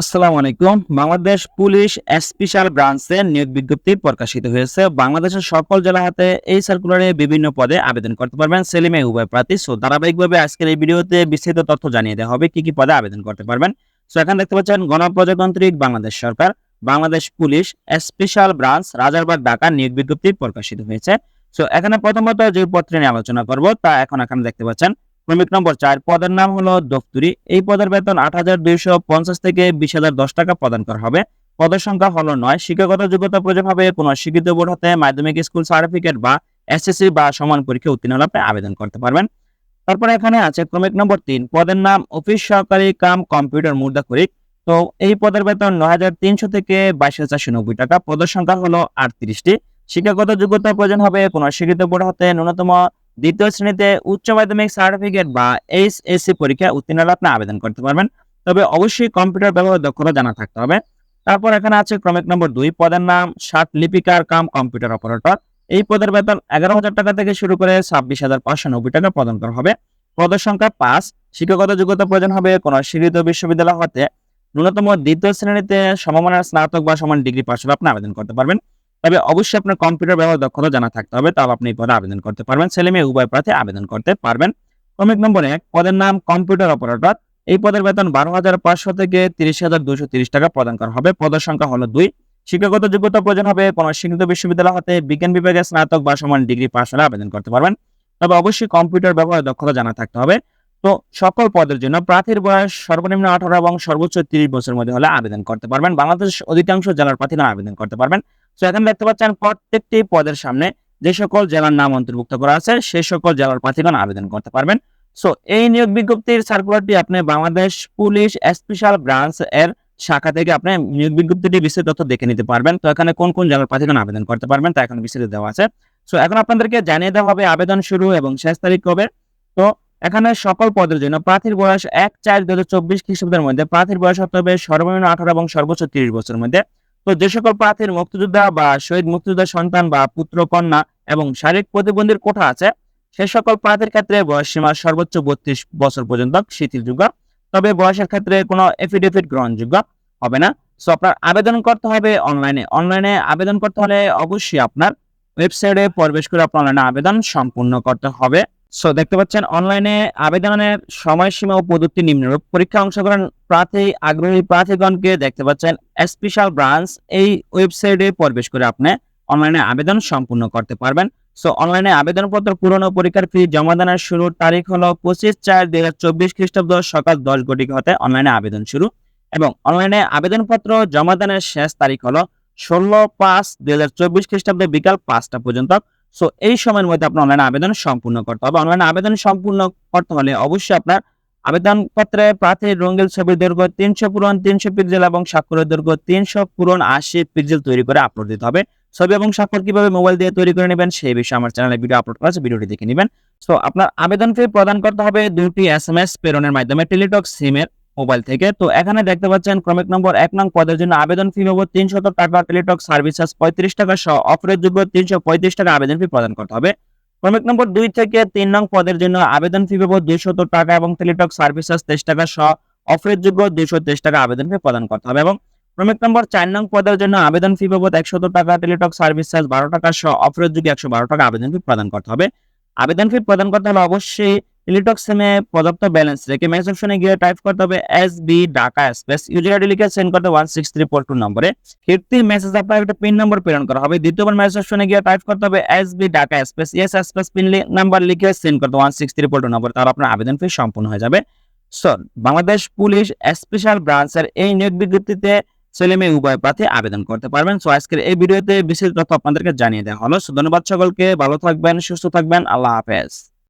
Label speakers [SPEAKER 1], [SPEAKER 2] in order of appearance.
[SPEAKER 1] আসসালামু আলাইকুম। Bangladesh police special ব্রাঞ্চের নিয়োগ বিজ্ঞপ্তি প্রকাশিত হয়েছে। বাংলাদেশের সকল জেলা হাতে এই সার্কুলারে বিভিন্ন পদে আবেদন করতে পারবেন। ছেলে মেয়ে উভয় প্রার্থী। সো ধারাবাহিকভাবে আজকের এই ভিডিওতে বিস্তারিত তথ্য জানিয়ে দেওয়া হবে, কি কি পদে আবেদন করতে পারবেন। সো এখানে দেখতে পাচ্ছেন গণপ্রজাতান্ত্রিক বাংলাদেশ সরকার, Bangladesh police special branch, Rajarbagh, Dhaka নিয়োগ বিজ্ঞপ্তি প্রকাশিত হয়েছে। সো এখানে প্রথমত যে পত্রে নিয়ে আলোচনা করব, তা এখন এখানে দেখতে পাচ্ছেন ক্রমিক নম্বর চার, পদের নাম হলো দফতুরি। এই পদের বেতন আট হাজার দুইশো পঞ্চাশ থেকে বিশ হাজার টাকা প্রদান করা হবে। পদের সংখ্যা হলো নয়। শিক্ষাগত যোগ্যতা প্রয়োজন হবে কোনো স্বীকৃত বোর্ড হতে মাধ্যমিক স্কুল সার্টিফিকেট বা এসএসসি বা সমান পরীক্ষা উত্তীর্ণ হলে আপনি আবেদন করতে পারবেন। তারপরে এখানে আছে ক্রমিক নম্বর তিন, পদের নাম অফিস সহকারী কাম কম্পিউটার মুদ্রাকরিক তো এই পদের বেতন নয় হাজার তিনশো থেকে বাইশ হাজার নব্বই টাকা। পদের সংখ্যা হলো আটত্রিশটি। শিক্ষাগত যোগ্যতা প্রয়োজন হবে কোনো শিক্ষিত বোর্ড হতে ন্যূনতম দ্বিতীয় শ্রেণীতে উচ্চ মাধ্যমিক সার্টিফিকেট বা এইচএসসি পরীক্ষা উত্তীর্ণ হলে আপনি আবেদন করতে পারবেন। তবে অবশ্যই কম্পিউটার ব্যবহার দক্ষতা জানা থাকতে হবে। তারপর এখানে আছে ক্রমিক নম্বর দুই, পদের নাম ষাট লিপিকার কাম কম্পিউটার অপারেটর এই পদের বেতন এগারো হাজার টাকা থেকে শুরু করে ছাব্বিশ হাজার পাঁচশো নব্বই টাকা প্রদান করা হবে। পদের সংখ্যা পাঁচ শিক্ষাগত যোগ্যতা প্রয়োজন হবে কোন স্বীকৃত বিশ্ববিদ্যালয় হতে। ন্যূনতম দ্বিতীয় শ্রেণীতে সমমানের স্নাতক বা সমান ডিগ্রি পাশ আপনি আবেদন করতে পারবেন। তবে অবশ্যই আপনার কম্পিউটার ব্যবহার দক্ষতা জানা থাকতে হবে, তাহলে আপনি এই পদে আবেদন করতে পারবেন। ছেলে মেয়ে উভয় প্রার্থী আবেদন করতে পারবেন। ক্রমিক নম্বর এক, পদের নাম কম্পিউটার অপারেটর এই পদের বেতন বারো হাজার পাঁচশো থেকে তিরিশ হাজার দুশো তিরিশ টাকা প্রদান করা হবে। পদের সংখ্যা হলো দুই। শিক্ষাগত যোগ্যতা প্রয়োজন হবে, কোনো স্বীকৃত বিশ্ববিদ্যালয় হতে বিজ্ঞান বিভাগে স্নাতক বা সমান ডিগ্রি পাশ হলে আবেদন করতে পারবেন। তবে অবশ্যই কম্পিউটার ব্যবহার দক্ষতা জানা থাকতে হবে। তো সকল পদের জন্য প্রার্থীর বয়স সর্বনিম্ন আঠারো এবং সর্বোচ্চ তিরিশ বছরের মধ্যে হলে আবেদন করতে পারবেন। বাংলাদেশ অধিকাংশ জেলার প্রার্থীরা আবেদন করতে পারবেন। তো এখানে দেখতে পাচ্ছেন প্রত্যেকটি পদের সামনে যে সকল জেলার নাম অন্তর্ভুক্ত করা আছে সেই সকল জেলার প্রার্থীগণ আবেদন করতে পারবেন। সো এই নিয়োগ বিজ্ঞপ্তির সার্কুলারটি আপনি বাংলাদেশ পুলিশ স্পেশাল ব্রাঞ্চ এর শাখা থেকে আপনি নিয়োগ বিজ্ঞপ্তিটি বিস্তারিত তথ্য দেখে নিতে পারবেন। তো এখানে কোন কোন জেলার প্রার্থীগণ আবেদন করতে পারবেন তা এখানে বিস্তারিত দেওয়া আছে। সো এখন আপনাদেরকে জানিয়ে দেওয়া হবে আবেদন শুরু এবং শেষ তারিখ কবে। তো এখানে সকল পদের জন্য প্রার্থীর বয়স এক চার দু হাজার চব্বিশ খ্রিস্টাব্দের মধ্যে, প্রার্থীর বয়স হতে হবে সর্বনিম্ন আঠারো এবং সর্বোচ্চ তিরিশ বছরের মধ্যে। তো যে সকল প্রার্থীর মুক্তিযোদ্ধা বা শহীদ মুক্তিযোদ্ধার সন্তান বা পুত্র কন্যা এবং শারীরিক প্রতিবন্ধীর কোঠা আছে, সে সকল প্রার্থীর ক্ষেত্রে বয়স সীমা সর্বোচ্চ বত্রিশ বছর পর্যন্ত শিথিলযোগ্য। তবে বয়সের ক্ষেত্রে কোনো এফিডেভিট গ্রহণযোগ্য হবে না। সো আপনার আবেদন করতে হবে অনলাইনে অনলাইনে আবেদন করতে হলে অবশ্যই আপনার ওয়েবসাইটে প্রবেশ করে আপনার অনলাইনে আবেদন সম্পূর্ণ করতে হবে। সো দেখতে পাচ্ছেন অনলাইনে আবেদনের সময়সীমা ও পদ্ধতি নিম্নরূপ। পরীক্ষা অংশগ্রহণ প্রার্থী, আগ্রহী প্রার্থীগণকে দেখতে পাচ্ছেন স্পেশাল ব্রাঞ্চ এই ওয়েবসাইটে প্রবেশ করে আপনি অনলাইনে আবেদন সম্পূর্ণ করতে পারবেন। সো অনলাইনে আবেদনপত্র পূরণ ও পরীক্ষার ফি জমা দানের শুরুর তারিখ হলো পঁচিশ চার দুই হাজার চব্বিশ খ্রিস্টাব্দ সকাল দশ ঘটিকা হতে অনলাইনে আবেদন শুরু। এবং অনলাইনে আবেদনপত্র জমা দানের শেষ তারিখ হলো ষোলো পাঁচ দুই হাজার চব্বিশ খ্রিস্টাব্দে বিকাল পাঁচটা পর্যন্ত। সো এই সময়ের মধ্যে আপনার অনলাইন আবেদন সম্পূর্ণ করতে হবে। অনলাইন আবেদন সম্পূর্ণ করতে হলে অবশ্যই আপনার আবেদনপত্রে প্রার্থীর রঙিন ছবির দৈর্ঘ্য তিনশো পূরণ, তিনশো পিক্সেল এবং স্বাক্ষরের দৈর্ঘ্য তিনশো পূরণ আশি পিক্সেল তৈরি করে আপলোড দিতে হবে। ছবি এবং স্বাক্ষর কীভাবে মোবাইল দিয়ে তৈরি করে নেবেন সেই বিষয়ে আমার চ্যানেলে ভিডিও আপলোড করা আছে, ভিডিওটি দেখে নেবেন। সো আপনার আবেদন ফি প্রদান করতে হবে দুটি এস এম এস প্রেরণের মাধ্যমে টেলিটক সিমের মোবাইল থেকে। তো এখানে দেখতে পাচ্ছেন ক্রমিক নম্বর এক নং পদের জন্য আবেদন ফি বাবদ তিনশত টাকা টেলিটক সার্ভিস চার্জ পঁয়ত্রিশ টাকা সহ অফারের যোগ্য তিনশো পঁয়ত্রিশ টাকা আবেদন ফি প্রদান করতে হবে। ক্রমিক নম্বর দুই থেকে তিন নং পদের জন্য আবেদন ফি বাবদ দুইশত টাকা এবং টেলিটক সার্ভিস চার্জ তেইশ টাকা সহ অফারের যোগ্য দুইশো তেইশ টাকা আবেদন ফি প্রদান করতে হবে এবং ক্রমিক নম্বর চার নং পদের জন্য আবেদন ফি বাবদ একশত টাকা টেলিটক সার্ভিস চার্জ বারো টাকা সহ অফারের যোগ্য একশো বারো টাকা আবেদন ফি প্রদান করতে হবে। আবেদন ফি প্রদান করতে হলে অবশ্যই টেলিটক সিমে প্রদত্ত ব্যালেন্স রেখে মেসেজ অপশনে গিয়ে টাইপ করতে হবে S B Dhaka space user ID লিখে সেন্ড করতে one six three four two নম্বরে ফিফটি মেসেজ আপনার একটা পিন নম্বর প্রেরণ করা হবে। দ্বিতীয়বার মেসেজ অপশনে গিয়ে টাইপ করতে হবে S B Dhaka space S space PIN number লিখে সেন্ড করতে one six three four two নম্বরে তাহলে আপনার আবেদন ফি সম্পূর্ণ হয়ে যাবে। সো বাংলাদেশ পুলিশ স্পেশাল ব্রাঞ্চের এই নিয়োগ বিজ্ঞপ্তিতে ছেলে মেয়ে উভয় প্রার্থী আবেদন করতে পারবেন। সো আজকের এই ভিডিওতে বিশেষ তথ্য আপনাদেরকে জানিয়ে দেওয়া হলো। ধন্যবাদ সকলকে। ভালো থাকবেন, সুস্থ থাকবেন। আল্লাহ হাফেজ।